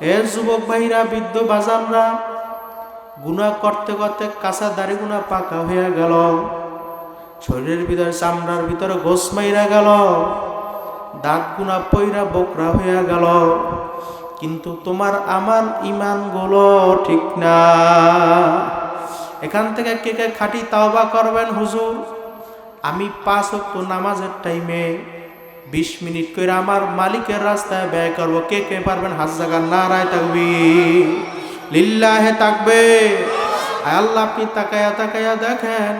এ যুবক ভাইরা, বৃদ্ধ বাজানরা, গুণা করতে করতে কাঁচা দাড়ি গুণা পাকা হইয়া গেল। শরীরের ভিতরে চামড়ার ভিতরে গোস মাইরা গেল। দাঁত গুণা পইরা বকরা হইয়া গেল। কিন্তু তোমার আমার ইমানগুলো ঠিক না। এখান থেকে কে কে খাটি তাওবা করবেন হুজুর? আমি পাঁচ অক্ট নামাজের টাইমে বিশ মিনিট করে আমার মালিকের রাস্তায় ব্যয় করব। কে কে পারবেন? হাত জাগার নারায় থাকবি লিল্লাহে থাকবে আল্লাহ, আপনি তাকায়া তাকায়া দেখেন।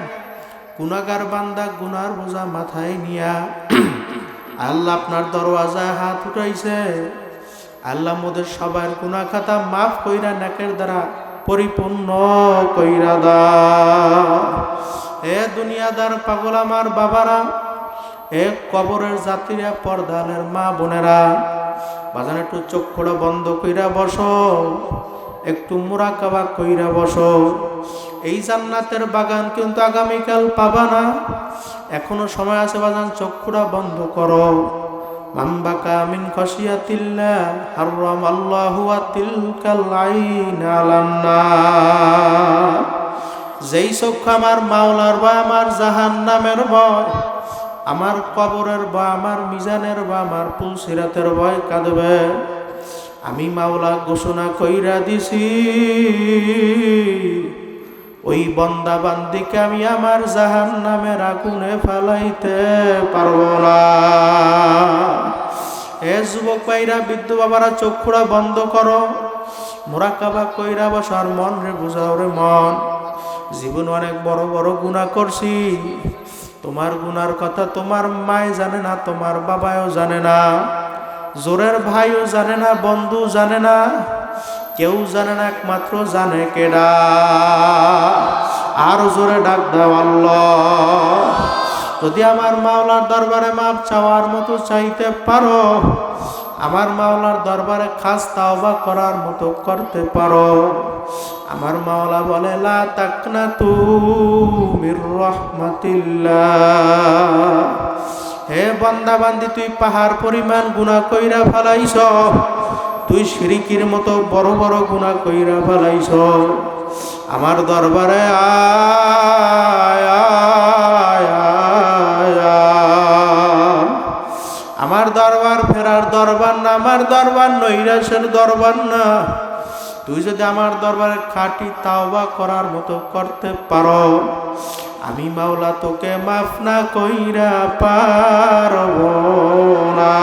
গুনাগার বান্দা গুনার বোঝা মাথায় নিয়া আল্লাহ, আপনার দরওয়াজায় হাত উঠাইছে। আল্লাহ, মোদের সবার গুনা খাতা মাফ কইরা নাকের দ্বারা পরিপূর্ণ কইরা দা এ দুনিয়াদার পাগল আমার বাবারা এ কবরের যাত্রীরা পর্দালের মা বোনেরা, বাজান একটু খোড়া বন্ধ কইরা বসো, একটু মুরাকাবা কইরা বসো। এই জান্নাতের বাগান কিন্তু আগামীকাল পাবা না। এখনও সময় আছে বাজান চক্ষুরা বন্ধ করো। যেই চক্ষু আমার মাওলার বা আমার জাহান নামের ভয় আমার কবরের বা আমার মিজানের বা আমার পুলসিরাতের ভয় কাঁদবে। আমি মাওলা ঘোষণা কইরা দিছি, ওই বন্দা বান্দিকে আমি আমার জাহান নামের আগুনে ফেলাইতে পারব না। এ যুবক ভাইরা বৃদ্ধ বাবারা, চক্ষুরা বন্ধ করো। মোরাকাবা কইরা বসার মন রে, বুঝাও রে মন। জীবন অনেক বড় বড় গুণা করছি। তোমার গুনার কথা তোমার মায় জানে না, তোমার বাবাও জানে না, জোরের ভাইও জানে না, বন্ধু জানে না, কেউ জানে না, একমাত্র জানে কেডা। আর জোরে ডাক দাও আল্লাহ। যদি আমার মাওলার দরবারে মাপ চাওয়ার মতো চাইতে পারো আমার মাওলার দরবারে খাস তাওবা করার মতো করতে পারো। আমার মাওলা বলে, লা তাকনা তু মির রহমাতিল্লাহ। হে বান্দা বান্দি তুই পাহাড় পরিমাণ গুণা কইরা ফেলাইছ। তুই সিরিকির মতো বড় বড় গুণা কইরা ফেলাইছ। আমার দরবারে আয় আমার দরবার ফেরার দরবার না, আমার দরবার নৈরাসের দরবার না। তুই যদি আমার দরবারে খাটি তাওবা করার মতো করতে পারো, আমি মাওলা তোকে মাফ না কইরা পারব না।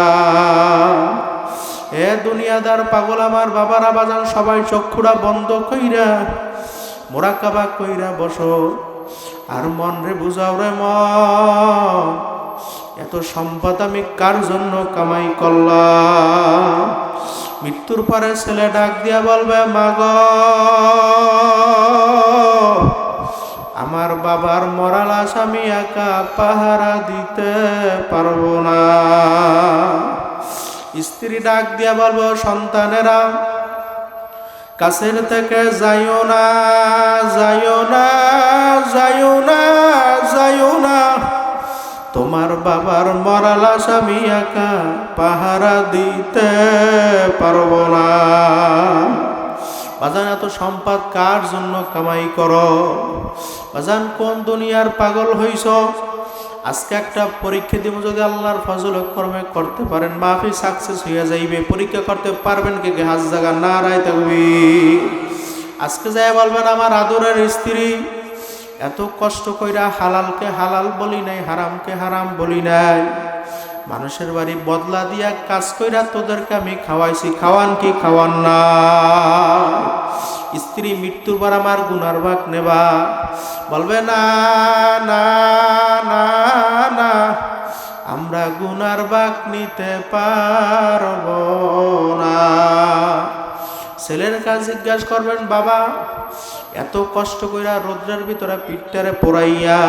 এ দুনিয়াদার পাগল আমার বাবারা বাজান, সবাই চক্ষুরা বন্ধ কইরা, মোরাকাবা কইরা বসো। আর মন রে বুঝাও রে মন এত সম্পদ আমি কার জন্য কামাই করলাম? মৃত্যুর পরে ছেলে ডাক দিয়া বলবে, মাগ, আমার বাবার মরাল আসামি একা পাহারা দিতে পারব না। স্ত্রী ডাক দিয়া বলব, সন্তানেরা, কাছের থেকে যাইও না যাইও না যাইও না যাইও না। তোমার বাবার মরাল আসামি একা পাহারা দিতে পারব না। বাজান, এত সম্পদ কার জন্য কামাই করো? বাজান, কোন দুনিয়ার পাগল হইছ? আজকে একটা পরীক্ষা দিব, যদি আল্লাহর ফজল কর্মে করতে পারেন মাফি সাকসেস হইয়া যাইবে। পরীক্ষা করতে পারবেন কে হাজ জায়গা না রায় থাকবি আজকে যাই বলবেন, আমার আদরের স্ত্রী এত কষ্ট কইরা হালালকে হালাল বলি নাই, হারামকে হারাম বলি নাই। মানুষের বাড়ি বদলা দিয়া কাজ কইরা তোদেরকে আমি খাওয়াইছি, খাওয়ান কি খাওয়ান না। স্ত্রী মৃত্যুর পর আমার গুনার ভাগ নেবা। বলবে, না না না না, আমরা গুনার ভাগ নিতে পারব না। ছেলের কাজ জিজ্ঞাসা করবেন, বাবা এত কষ্ট কইরা রোদ্রের ভিতরে পিঠটারে পোড়াইয়া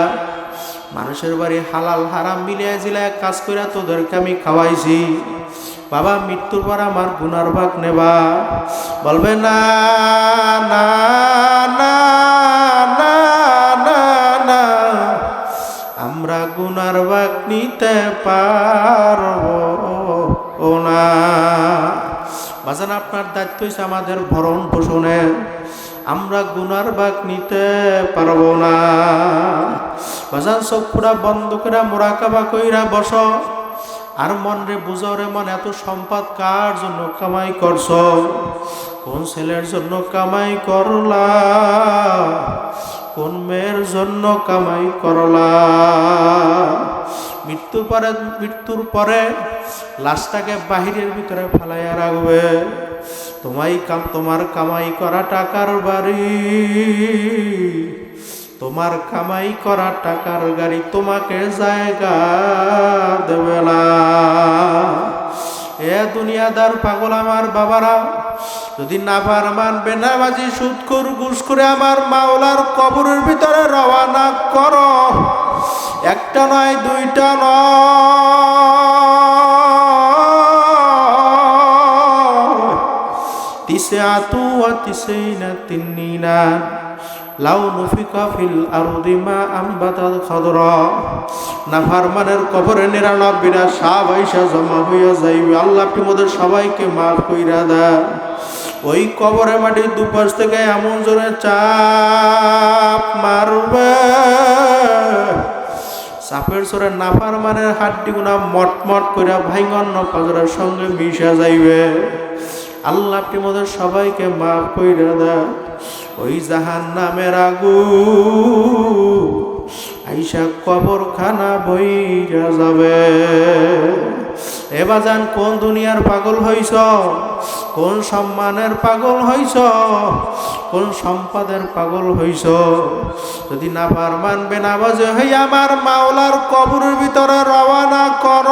মানুষের বাড়ি হালাল হারাম মিলিয়ে জিলায় কাজ কইরা তোদেরকে আমি খাওয়াইছি। বাবা, মৃত্যুর পর আমার গুনার ভাগ নেবা। বলবে, না না না না না না, আমরা গুনার ভাগ নিতে পারব না। বাজান, আপনার দায়িত্ব হচ্ছে আমাদের ভরণ পোষণের আমরা গুনার বাঘ নিতে পারব না। বাজান পুরা বন্ধ করে মোরাকাবা কইরা বস। আর মন রে বুঝো রে মন, এত সম্পদ কার জন্য কামাই করছ? কোন ছেলের জন্য কামাই করলা? কোন মেয়ের জন্য কামাই করলা? মৃত্যুর পরে মৃত্যুর পরে লাশটাকে বাহিরের ভিতরে ফেলাইয়া রাখবে। তোমাই কাম, তোমার কামাই করা টাকার বাড়ি। তোমার কামাই করা টাকার গাড়ি তোমাকে জায়গা দেবে না। এ দুনিয়াদার পাগল আমার বাবারা, যদি না পার মানবে না বাজি কর ঘুষ করে আমার মাওলার কবরের ভিতরে রওয়ানা করো। একটা নয়, দুইটা নয়। কবরে জমা হইয়া যাইবে সবাইকে মাফ কইরা দেন। ওই কবরে মাটির দুপাশ থেকে এমন জোরে চাপ মারবে। চাপের সরে নাফার মানের হাড্ডি গুনা মটমট করে ভাইঙ্গন্ন পাজরের সঙ্গে মিশা যাইবে। আল্লাহ আপনি মোদের সবাইকে মাফ কইরা দেন ওই জাহান নামের আগু আইসা কবর খানা বইরা যাবে। এবাজান কোন দুনিয়ার পাগল হইছ? কোন সম্মানের পাগল হইছ? কোন সম্পদের পাগল হইছ? যদি না পার মানবে না বাজে হই আমার মাওলার কবরের ভিতরে রওয়ানা কর।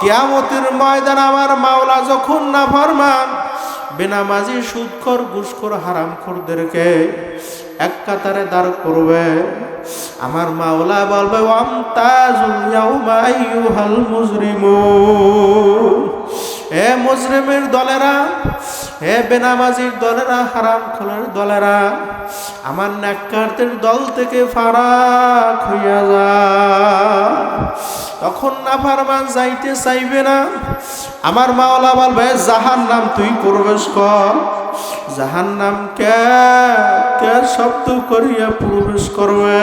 কিয়ামতের ময়দান আমার মাওলা যখন না ফরমান, বেনামাজি সুদখর, ঘুষখোর, হারামখোরদেরকে এক কাতারে দাঁড় করবে। আমার মাওলা বলবে, ওয়ামতাজুল ইয়াউমা আইয়ুহাল মুজরিমুন। হে মুজরিমের দলেরা, হে বেনামাজির দলেরা, হারাম খোলার দলেরা, আমার নাক্কারদের দল থেকে ফারাক হইয়া যা। তখন না ফারমান যাইতে চাইবে না। আমার মাওলা বলবে জাহান নাম তুই প্রবেশ কর। জাহান নাম কে কে শব্দ করিয়া প্রবেশ করবে?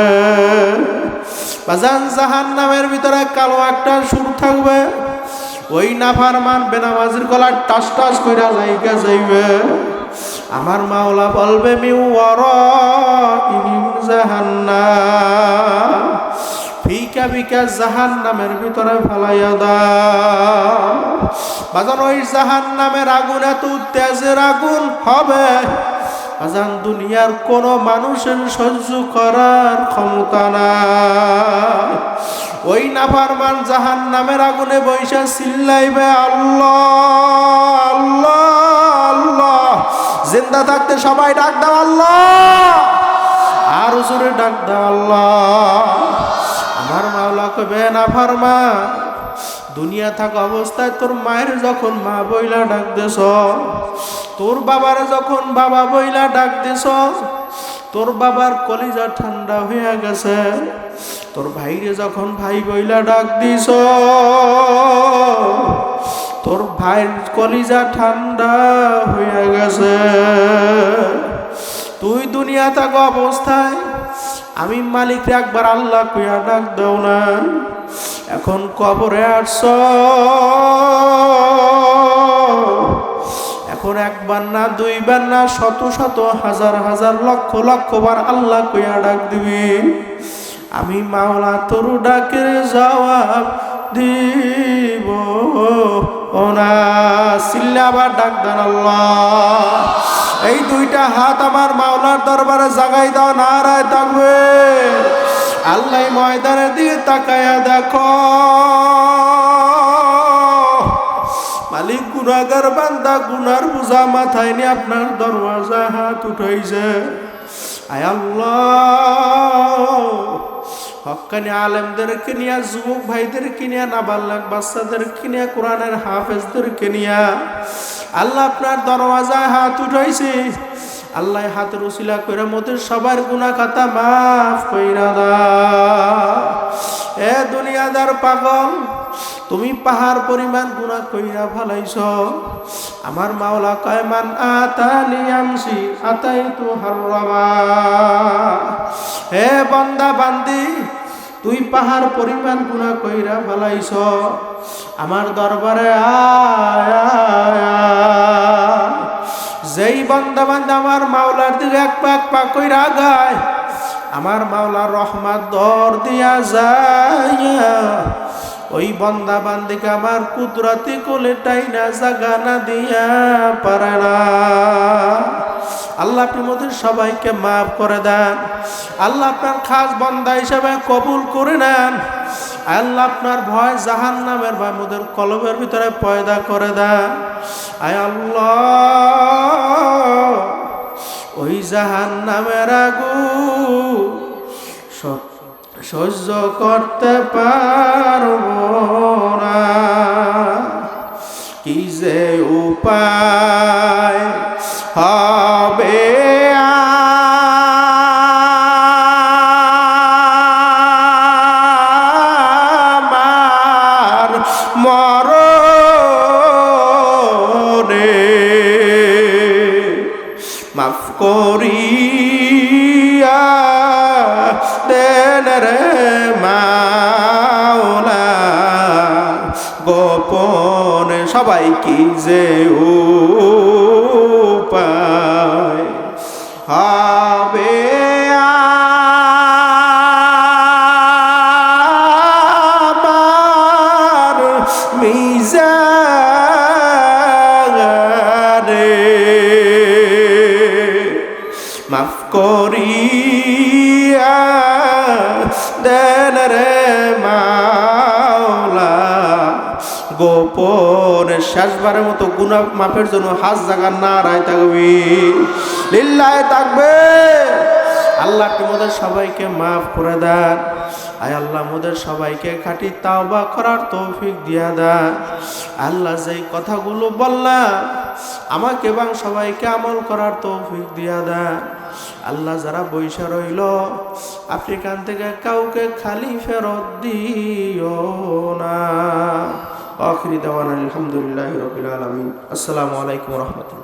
বাজান জাহান নামের ভিতরে কালো একটা সুর থাকবে। ওই নাফারমান বেনামাজির গলা টাস টাস কইরা লাইগা যাইবে। আমার মাওলা বলবে মিউ ইহিম জাহান্নাম। ফিকা ফিকা জাহান নামের ভিতরে ফেলাইয়া দা বাজান, ওই জাহান নামের আগুন এত তেজের আগুন হবে। বাজান দুনিয়ার কোন মানুষের সহ্য করার ক্ষমতা না ওই নাফারমান জাহান নামের আগুনে বৈশা চিল্লাইবে, আল্লাহ আল্লাহ আল্লাহ। জিন্দা থাকতে সবাই ডাক দাও, আল্লাহ। আর জোরে ডাক দাও, আল্লাহ। আমার মাওলা কবে না ফারমা দুনিয়া থাকা অবস্থায় তোর মায়ের যখন মা বইলা ডাক দেছ তোর বাবার যখন বাবা বইলা ডাক দেছ, তোর বাবার কলিজা ঠান্ডা হয়ে গেছে। তোর ভাইরে যখন ভাই বইলা ডাক দিস তোর ভাইয়ের কলিজা ঠান্ডা হয়ে গেছে। তুই দুনিয়া থাক অবস্থায়, আমি মালিক একবার আল্লাহ কুইয়া ডাক দেও না এখন কবরে আসছ। এখন একবার না, দুইবার না, শত শত হাজার হাজার লক্ষ লক্ষ বার আল্লাহ কুইয়া ডাক দিবি। আমি মাওলা তোর ডাকের জবাব দিব। ওনা সিল্লা ডাক দেন আল্লাহ। এই দুইটা হাত আমার মাওলার দরবারে জাগাই দাও, নারায় থাকবে। আল্লাহ ময়দানের দিকে তাকায়া দেখো। মালিক গুনাগার বান্দা গুনার বোঝা মাথায় নিয়ে আপনার দরওয়াজা হাত উঠাইছে। আয় আল্লাহ। হকানি আলেমদেরকে নিয়ে, যুবক ভাইদেরকে নিয়ে নাবাল্লাক বাচ্চাদেরকে নিয়ে, কোরআনের হাফেজদেরকে নিয়ে, আল্লাহ আপনার দরওয়াজায় হাত উঠাইছে। আল্লাহ হাতের উসিলা করে মোদের সবার গুণা খাতা মাফ কইরা দা এ দুনিয়াদার পাগল তুমি পাহাড় পরিমাণ গুণা কইরা ফেলাইছ। আমার মাওলা কয়, মান আতানি আমসি আতাই তু হাররামা। হে বান্দা, বান্দি, তুই পাহাড় পরিমাণ গুণা কইরা ফেলাইছ। আমার দরবারে। যেই বান্দা বান্দা আমার মাওলার দিকে এক পাক পাক কইরা গায়, আমার মাওলার রহমাত দর দিয়া যায়। ওই বন্দা বান্দিকে আমার কুদরতি কোলে টাইনা জাগানা দিয়া পারে না। আল্লাহ আপনি সবাইকে মাফ করে দেন। আল্লাহ আপনার খাস বন্দা হিসাবে কবুল করে নেন। আল্লাহ আপনার ভয় জাহান নামের বা মোদের কলবের ভিতরে পয়দা করে দেন। আয় আল্লাহ, ওই জাহান নামের আগু সহ্য করতে পারব না। কি যে উপায়। হবে সবাই কি যে উপায় হবে আমার মিজারে মাফ করিয়া শেষবারের মতো গুনা মাফের জন্য হাজ জাগার না, রায় থাকবি লিল্লায় থাকবে আল্লাহ মোদের সবাইকে মাফ করে দেন? আয় আল্লাহ, মোদের সবাইকে খাটি তাওবা করার তৌফিক দিয়া দেন। আল্লাহ যেই কথাগুলো বললাম আমাকে এবং সবাইকে আমল করার তৌফিক দিয়া দেন। আল্লাহ যারা বৈশা রইল, আফ্রিকান থেকে কাউকে খালি ফেরত দিও না। আখরি দেওয়ান আলহামদুলিল্লাহ রবিল আলমিন আসসালামু আলাইকুম রহমতুল্লাহ